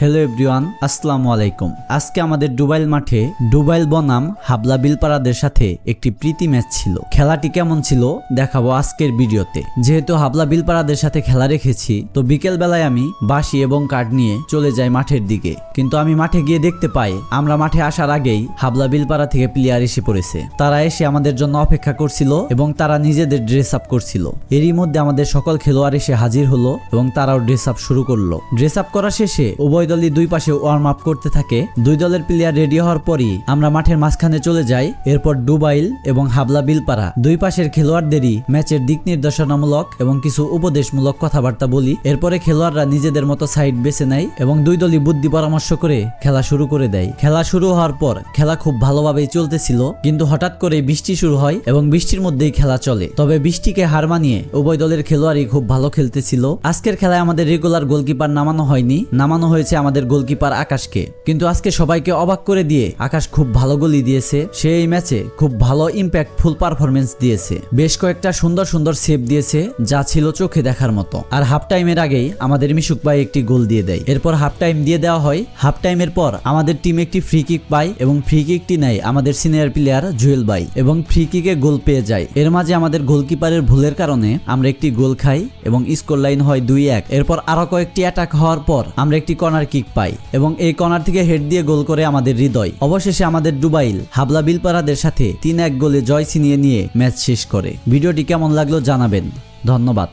Hello everyone, আসসালামু আলাইকুম। আজকে আমাদের ডুবাইল মাঠে ডুবাইল বনাম হাবলা বিলপাড়াদের সাথে একটি প্রীতি ম্যাচ ছিল। খেলাটি কেমন ছিল দেখাবো আজকের ভিডিওতে। যেহেতু হাবলা বিলপাড়াদের সাথে খেলা রেখেছি, তো বিকেল বেলায় আমি বাঁশি এবং কাঠ নিয়ে চলে যাই মাঠের দিকে। কিন্তু আমি মাঠে গিয়ে দেখতে পাই, আমরা মাঠে আসার আগেই হাবলা বিলপাড়া থেকে প্লেয়ার এসে পড়েছে। তারা এসে আমাদের জন্য অপেক্ষা করছিল এবং তারা নিজেদের ড্রেস আপ করছিল। এরই মধ্যে আমাদের সকল খেলোয়াড় এসে হাজির হলো এবং তারাও ড্রেস আপ শুরু করল। ড্রেস আপ করা শেষে উভয় দলই দুই পাশে ওয়ার্ম আপ করতে থাকে। দুই দলের প্লেয়ার রেডি হওয়ার পরই আমরা মাঠের মাঝখানে চলে যাই, এরপর ডুবাইল এবং হাবলা বিলপাড়া। দুই পাশের খেলোয়াড়দেরই ম্যাচের দিক নির্দেশনামূলক এবং কিছু উপদেশমূলক কথাবার্তা বলি। এরপরে খেলোয়াড়রা নিজেদের মতো সাইড বেছে নেয় এবং দুই দলই বুদ্ধি পরামর্শ করে খেলা শুরু করে দেয়। খেলা শুরু হওয়ার পর খেলা খুব ভালোভাবেই চলতেছিল, কিন্তু হঠাৎ করে বৃষ্টি শুরু হয় এবং বৃষ্টির মধ্যেই খেলা চলে। তবে বৃষ্টিকে হার মানিয়ে উভয় দলের খেলোয়াড়ই খুব ভালো খেলতেছিল। আজকের খেলায় আমাদের রেগুলার গোলকিপার নামানো হয়নি। নামানো হয়েছে আমাদের গোলকিপার আকাশকে। কিন্তু আজকে সবাইকে অবাক করে দিয়ে আকাশ খুব ভালো গোলই দিয়েছে। সে এই ম্যাচে খুব ভালো ইম্প্যাক্টফুল পারফরমেন্স দিয়েছে। বেশ কয়েকটা সুন্দর সুন্দর সেভ দিয়েছে, যা ছিল চোখে দেখার মতো। আর হাফ টাইমের আগেই আমাদের মিশুক ভাই একটি গোল দিয়ে দেয়। এরপর হাফ টাইম দিয়ে দেওয়া হয়। হাফ টাইমের পর আমাদের টিম একটি ফ্রি কিক পায় এবং ফ্রি কিকটি নেয় আমাদের সিনিয়র প্লেয়ার জুয়েল ভাই এবং ফ্রি কিকে গোল পেয়ে যায়। এর মাঝে আমাদের গোলকিপারের ভুলের কারণে আমরা একটি গোল খাই এবং স্কোর লাইন হয় দুই এক। এরপর আরও কয়েকটি অ্যাটাক হওয়ার পর আমরা একটি কর্নার কিক পাই এবং এই কর্নার থেকে হেড দিয়ে গোল করে আমাদের হৃদয়। অবশেষে আমাদের ডুবাইল, হাবলা বিলপাড়াদের সাথে তিন এক গোলে জয় ছিনিয়ে নিয়ে ম্যাচ শেষ করে। ভিডিওটি কেমন লাগল জানাবেন। ধন্যবাদ।